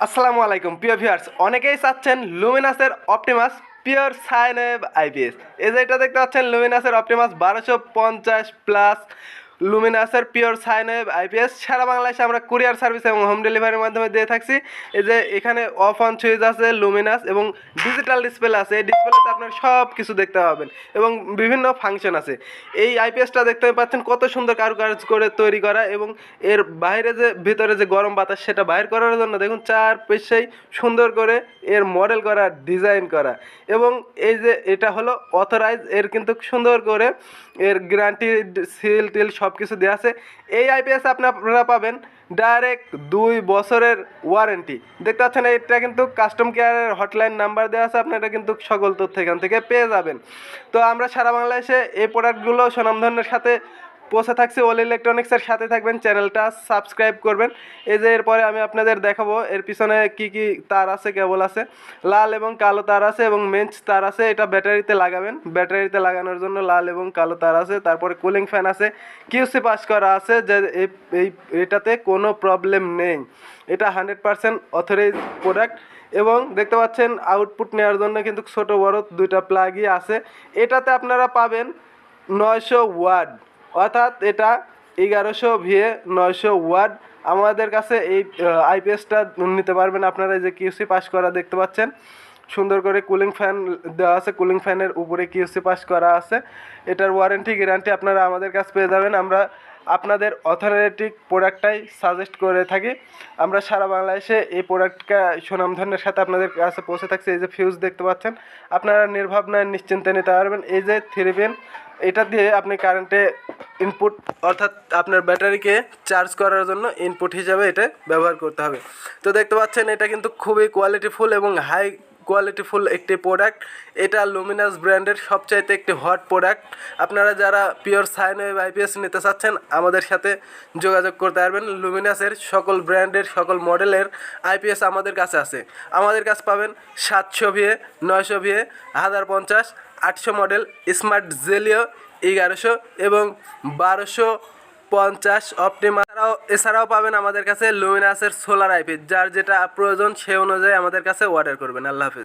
আসসালামু আলাইকুম, প্রিয় ভিউয়ার্স অনেকেই চাচ্ছেন লুমিনাসের Optimus pure sine wave IPS এই যে এটা দেখতে পাচ্ছেন লুমিনাসের অপটিমাস বারোশো পঞ্চাশ প্লাস লুমিনাসের পিওর সাইনেব আইপিএস সারা বাংলাদেশে আমরা কুরিয়ার সার্ভিস এবং হোম ডেলিভারির মাধ্যমে দিয়ে থাকছি। এই যে এখানে অফ অন সুইচ আছে লুমিনাস এবং ডিজিটাল ডিসপ্লে আছে। এই ডিসপ্লেতে আপনার সব কিছু দেখতে পাবেন এবং বিভিন্ন ফাংশন আছে। এই আইপিএসটা দেখতে পাচ্ছেন কত সুন্দর কারুকাজ করে তৈরি করা এবং এর বাইরে যে ভিতরে যে গরম বাতাস সেটা বাইর করার জন্য দেখুন চার পেশাই সুন্দর করে এর মডেল করা ডিজাইন করা এবং এই যে এটা হলো অথরাইজ এর কিন্তু সুন্দর করে এর গ্যারান্টি সিল টিল সব কিছু দেওয়া আছে। এই আইপিএস আপনারা পাবেন ডাইরেক্ট দুই বছরের ওয়ারেন্টি দেখতে পাচ্ছেন এটা কিন্তু কাস্টম কেয়ারের হটলাইন নাম্বার দেওয়া আছে, আপনারা কিন্তু সকল তথ্য এখান থেকে পেয়ে যাবেন। তো আমরা সারা বাংলাদেশে এই প্রোডাক্টগুলো স্বনামধন্যের সাথে পৌঁছে থাকছি ওল ইলেকট্রনিক্সের সাথে থাকবেন, চ্যানেলটা সাবস্ক্রাইব করবেন। এই যে এরপরে আমি আপনাদের দেখাবো, এর পিছনে কি কি তার আছে, কেবল আছে। লাল এবং কালো তার আছে এবং মেঞ্চ তার আছে, এটা ব্যাটারিতে লাগাবেন। ব্যাটারিতে লাগানোর জন্য লাল এবং কালো তার আছে। তারপরে কুলিং ফ্যান আছে কিউসি পাস করা আছে, যে এই এই, এটাতে কোনো প্রবলেম নেই। এটা হান্ড্রেড পারসেন্ট অথরাইজ প্রোডাক্ট এবং দেখতে পাচ্ছেন আউটপুট নেওয়ার জন্য কিন্তু ছোট বড় দুইটা প্লাগই আছে। এটাতে আপনারা পাবেন নয়শো ওয়ার্ড অর্থাৎ এটা এগারোশো ভিএ নয়শো ওয়ার্ড। আমাদের কাছে এই আইপিএসটা নিতে পারবেন আপনারা এই যে কিউসি পাস করা দেখতে পাচ্ছেন। সুন্দর করে কুলিং ফ্যান দেওয়া আছে কুলিং ফ্যানের উপরে কিউসি পাস করা আছে। এটার ওয়ারেন্টি গ্যারান্টি আপনারা আমাদের কাছে পেয়ে যাবেন। আমরা আপনাদের অথেন্টিক প্রোডাক্টটাই সাজেস্ট করে থাকি। আমরা সারা বাংলাদেশে এই প্রোডাক্টটা সুনামধনের সাথে আপনাদের কাছে পৌঁছে থাকছে। এই যে ফিউজ দেখতে পাচ্ছেন, আপনারা নির্ভাবনায় নিশ্চিন্তে নিতে পারবেন। এই যে থ্রি পেন এটা দিয়ে আপনি কারেন্টে ইনপুট অর্থাৎ আপনার ব্যাটারিকে চার্জ করার জন্য ইনপুট হিসাবে এটা ব্যবহার করতে হবে। তো দেখতে পাচ্ছেন, এটা কিন্তু খুবই কোয়ালিটিফুল এবং হাই কোয়ালিটিফুল একটি প্রোডাক্ট এটা লুমিনাস ব্র্যান্ডের সবচাইতে একটি হট প্রোডাক্ট আপনারা যারা পিওর সাইন ওয়েভ আইপিএস নিতে চাচ্ছেন, আমাদের সাথে যোগাযোগ করতে পারবেন। লুমিনাসের সকল ব্র্যান্ডের সকল মডেলের আইপিএস আমাদের কাছে আছে। আমাদের কাছে পাবেন সাতশো ভিএ, নয়শো ভিএ, হাজার পঞ্চাশ, আটশো মডেল স্মার্ট জেলিও এগারোশো এবং বারোশো পঞ্চাশ অপটিমা এছাড়াও পাবেন আমাদের কাছে লুমিনাসের সোলার আইপিএস যার যেটা প্রয়োজন, সে অনুযায়ী আমাদের কাছে অর্ডার করবেন। আল্লাহ হাফিজ।